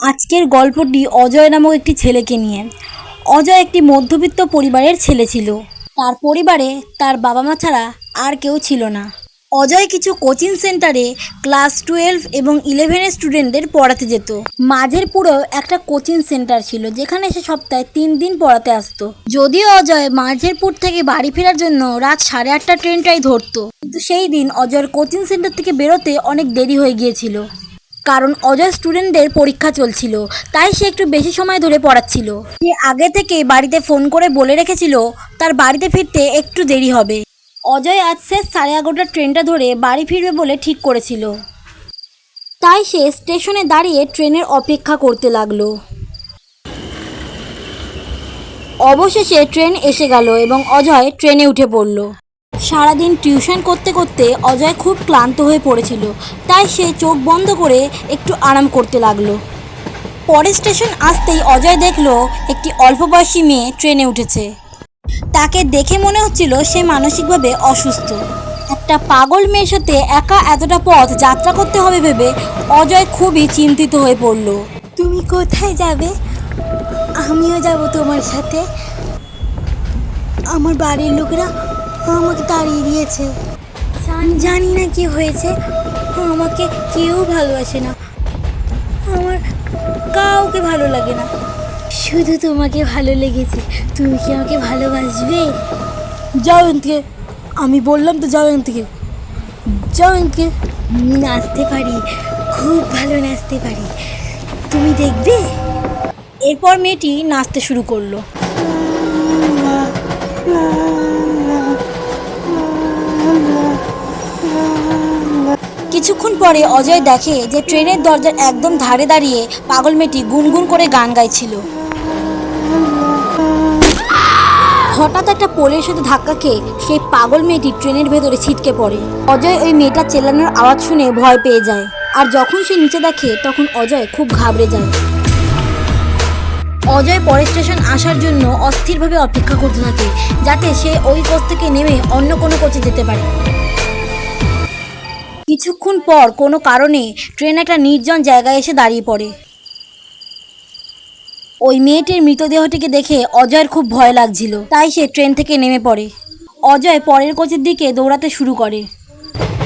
আজকের গল্পটি অজয় নামক একটি ছেলেকে নিয়ে। অজয় একটি মধ্যবিত্ত পরিবারের ছেলে ছিল। তার পরিবারে তার বাবা মা ছাড়া আর কেউ ছিল না। অজয় কিছু কোচিং সেন্টারে ক্লাস টুয়েলভ এবং ইলেভেনের স্টুডেন্টদের পড়াতে যেত। মাঝের পুরো একটা কোচিং সেন্টার ছিল যেখানে সে সপ্তাহে তিন দিন পড়াতে আসতো। যদিও অজয় মাঝেরপুর থেকে বাড়ি ফেরার জন্য রাত সাড়ে আটটা ট্রেনটাই ধরতো। কিন্তু সেই দিন অজয়ের কোচিং সেন্টার থেকে বেরোতে অনেক দেরি হয়ে গিয়েছিল। কারণ অজয় স্টুডেন্টদের পরীক্ষা চলছিল, তাই সে একটু বেশি সময় ধরে পড়াচ্ছিল। সে আগে থেকে বাড়িতে ফোন করে বলে রেখেছিল, তার বাড়িতে ফিরতে একটু দেরি হবে। অজয় আজ শেষ সাড়ে এগারোটার ট্রেনটা ধরে বাড়ি ফিরবে বলে ঠিক করেছিল। তাই সে স্টেশনে দাঁড়িয়ে ট্রেনের অপেক্ষা করতে লাগল। অবশেষে ট্রেন এসে গেল এবং অজয় ট্রেনে উঠে পড়ল। সারাদিন টিউশন করতে করতে অজয় খুব ক্লান্ত হয়ে পড়েছিল। তাই সে চোখ বন্ধ করে একটু আরাম করতে লাগল। পরের স্টেশন আসতেই অজয় দেখল একটি অল্প বয়সী মেয়ে ট্রেনে উঠেছে। তাকে দেখে মনে হচ্ছিল সে মানসিকভাবে অসুস্থ। একটা পাগল মেয়ের সাথে একা এতটা পথ যাত্রা করতে হবে ভেবে অজয় খুবই চিন্তিত হয়ে পড়ল। তুমি কোথায় যাবে? আমিও যাব তোমার সাথে। আমার বাড়ির লোকেরা আমাকে তাড়িয়ে দিয়েছে। আমি জানি না কি হয়েছে। আমাকে কেউ ভালোবাসে না। আমার কাউকে ভালো লাগে না। শুধু তোমাকে ভালো লেগেছে। তুমি কি আমাকে ভালোবাসবে? যাও আমি বললাম তো যাও থেকে যাও নাচতে পারি। খুব ভালো নাচতে পারি। তুমি দেখবে? এরপর মেয়েটি নাচতে শুরু করল। কিছুক্ষণ পরে অজয় দেখে যে ট্রেনের দরজার একদম ধারে দাঁড়িয়ে পাগল মেয়েটি গুনগুন করে গান গাইছিল। হঠাৎ একটা পোলের সাথে ধাক্কা খেয়ে সেই পাগল মেয়েটি ট্রেনের ভেতরে ছিটকে পড়ে। অজয় ওই মেয়েটার চেল্লানোর আওয়াজ শুনে ভয় পেয়ে যায়। আর যখন সে নিচে দেখে, তখন অজয় খুব ঘাবড়ে যায়। অজয় পরের স্টেশন আসার জন্য অস্থিরভাবে অপেক্ষা করতে থাকে, যাতে সে ওই কোচ থেকে নেমে অন্য কোনো কোচে যেতে পারে। কিছুক্ষণ পর কোনো কারণে ট্রেন একটা নির্জন জায়গায় এসে দাঁড়িয়ে পড়ে। ওই মেয়েটির মৃতদেহটিকে দেখে অজয়ের খুব ভয় লাগছিল। তাই সে ট্রেন থেকে নেমে পড়ে। অজয় পরের কোচের দিকে দৌড়াতে শুরু করে।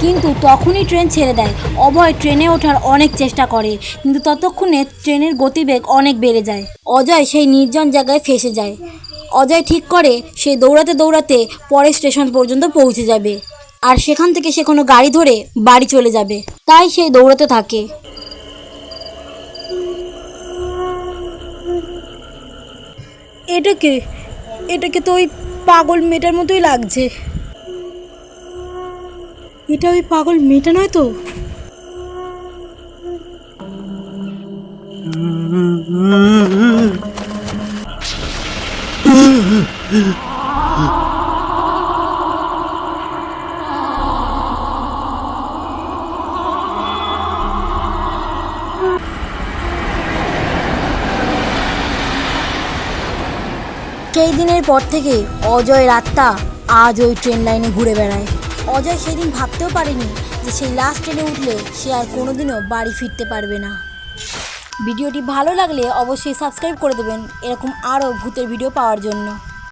কিন্তু তখনই ট্রেন ছেড়ে দেয়। অভয় ট্রেনে ওঠার অনেক চেষ্টা করে, কিন্তু ততক্ষণে ট্রেনের গতিবেগ অনেক বেড়ে যায়। অজয় সেই নির্জন জায়গায় ফেসে যায়। অজয় ঠিক করে সে দৌড়াতে দৌড়াতে পরের স্টেশন পর্যন্ত পৌঁছে যাবে। আর সেখান থেকে সে কোনো গাড়ি ধরে বাড়ি চলে যাবে। তাই সে দৌড়াতে থাকে। এটাকে এটাকে তো ওই পাগল মেয়েটার মতোই লাগছে। এটা ওই পাগল মেয়েটা নয় তো? সেই দিনের পর থেকে অজয় রাতটা আজ ওই ট্রেন লাইনে ঘুরে বেড়ায়। অজয় সেদিন ভাবতেও পারেনি যে সেই লাস্ট ট্রেনে উঠলে সে আর কোনোদিনও বাড়ি ফিরতে পারবে না। ভিডিওটি ভালো লাগলে অবশ্যই সাবস্ক্রাইব করে দেবেন। এরকম আরও ভূতের ভিডিও পাওয়ার জন্য।